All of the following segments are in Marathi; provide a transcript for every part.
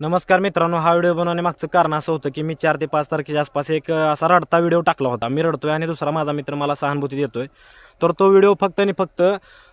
नमस्कार मित्रांनो हा व्हिडिओ बनवणे मागचं कारण असं होतं की मी चार ते पाच तारखेच्या आसपास एक असा रडता व्हिडिओ टाकला होता. मी रडतोय आणि दुसरा माझा मित्र मला सहानुभूती देतोय. तर तो व्हिडिओ फक्त आणि फक्त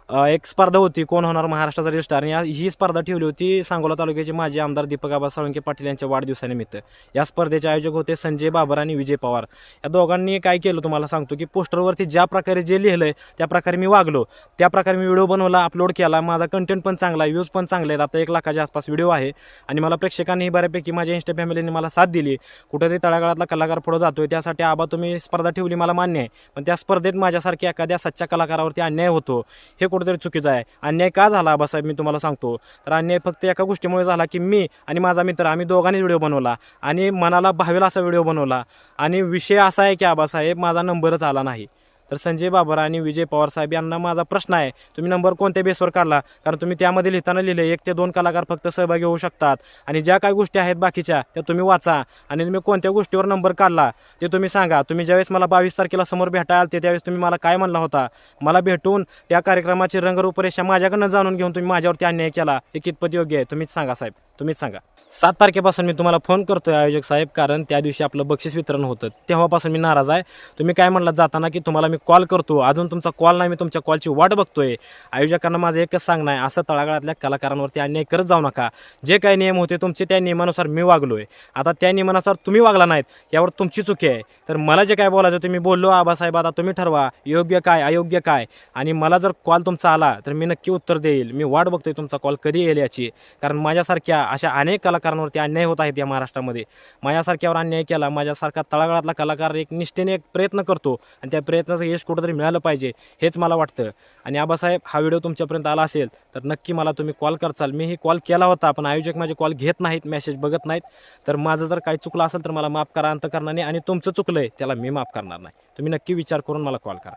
एक स्पर्धा होती कोण होणार महाराष्ट्राचा रील स्टार आणि ही स्पर्धा ठेवली होती सांगोला तालुक्याचे माजी आमदार दीपक आबा साळुंके पाटील यांच्या वाढदिवसानिमित्त. या स्पर्धेचे आयोजक होते संजय बाबर आणि विजय पवार. या दोघांनी काय केलं तुम्हाला सांगतो की पोस्टरवरती ज्या प्रकारे जे लिहिलंय त्या प्रकारे मी वागलो. त्या प्रकारे मी व्हिडिओ बनवला अपलोड केला. माझा कंटेंट पण चांगला आहे व्ह्यूज पण चांगले आहेत. आता एक लाखाच्या आसपास व्हिडिओ आहे. आणि मला प्रेक्षकांनी बऱ्यापैकी माझ्या इंस्टा फॅमिलीने मला साथ दिली. कुठेतरी तळागाळातला कलाकार पुढे जातोय. त्यासाठी आबा तुम्ही स्पर्धा ठेवली मला मान्य आहे. पण त्या स्पर्धेत माझ्यासारख्या एखाद्या सच्च्या कलाकारावरती अन्याय होतो. हे कुठेतरी चुकीचं आहे. अन्याय का झाला आबासाहेब मी तुम्हाला सांगतो. तर अन्याय फक्त एका गोष्टीमुळे झाला की मी आणि माझा मित्र आम्ही दोघांनी व्हिडिओ बनवला. आणि मनाला भावेल असा व्हिडिओ बनवला. आणि विषय असा आहे की आबासाहेब माझा नंबरच आला नाही. तर संजय बाबर आणि विजय पवार साहेब यांना माझा प्रश्न आहे. तुम्ही नंबर कोणत्या बेसवर काढला? कारण तुम्ही त्यामध्ये लिहिताना लिहिले एक ते दोन कलाकार फक्त सहभागी होऊ शकतात. आणि ज्या काही गोष्टी आहेत बाकीच्या त्या तुम्ही वाचा. आणि तुम्ही कोणत्या गोष्टीवर नंबर काढला ते तुम्ही सांगा. तुम्ही ज्यावेळेस मला बावीस तारखेला समोर भेटाल आलते त्यावेळेस तुम्ही मला काय म्हणला होता? मला भेटून त्या कार्यक्रमाची रंगरूपरेषा माझ्याकडनं जाणून घेऊन तुम्ही माझ्यावरती अन्याय केला. हे कितपत योग्य आहे? तुम्हीच सांगा साहेब. तुम्हीच सांगा. सात तारखेपासून मी तुम्हाला फोन करतोय आयोजक साहेब कारण त्या दिवशी आपलं बक्षीस वितरण होतं. तेव्हापासून मी नाराज आहे. तुम्ही काय म्हणलात जाताना की तुम्हाला मी कॉल करतो. अजून तुमचा कॉल नाही मी तुमच्या कॉलची वाट बघतोय. आयोजकांना माझं एकच सांगणं आहे असं तळागाळातल्या कलाकारांवरती अन्याय करत जाऊ नका. जे काही नियम होते तुमचे त्या नियमानुसार मी वागलोय. आता त्या नियमानुसार तुम्ही वागला नाहीत यावर तुमची चुकी आहे. तर मला जे काय बोलायचं तुम्ही बोललो आबासाहेब आता तुम्ही ठरवा योग्य काय अयोग्य काय? आणि मला जर कॉल तुमचा आला तर मी नक्की उत्तर देईल. मी वाट बघतोय तुमचा कॉल कधी येईल याची. कारण माझ्यासारख्या अशा अनेक कलाकारांवरती अन्याय होत आहेत या महाराष्ट्रामध्ये. माझ्यासारख्यावर अन्याय केला माझ्यासारखा तळागाळातला कलाकार एक निष्ठेने एक प्रयत्न करतो. आणि त्या प्रयत्नाचं यश कुठंतरी मिळालं पाहिजे हेच मला वाटतं. आणि आबासाहेब हा व्हिडिओ तुमच्यापर्यंत आला असेल तर नक्की मला तुम्ही कॉल करचाल. मीही कॉल केला होता पण आयोजक माझे कॉल घेत नाहीत मेसेज बघत नाहीत. तर माझं जर काही चुकलं असेल तर मला माफ करा अंतकरणाने आणि तुमचं चुकलं आहे त्याला मी माफ करणार नाही. तुम्ही नक्की विचार करून मला कॉल करा.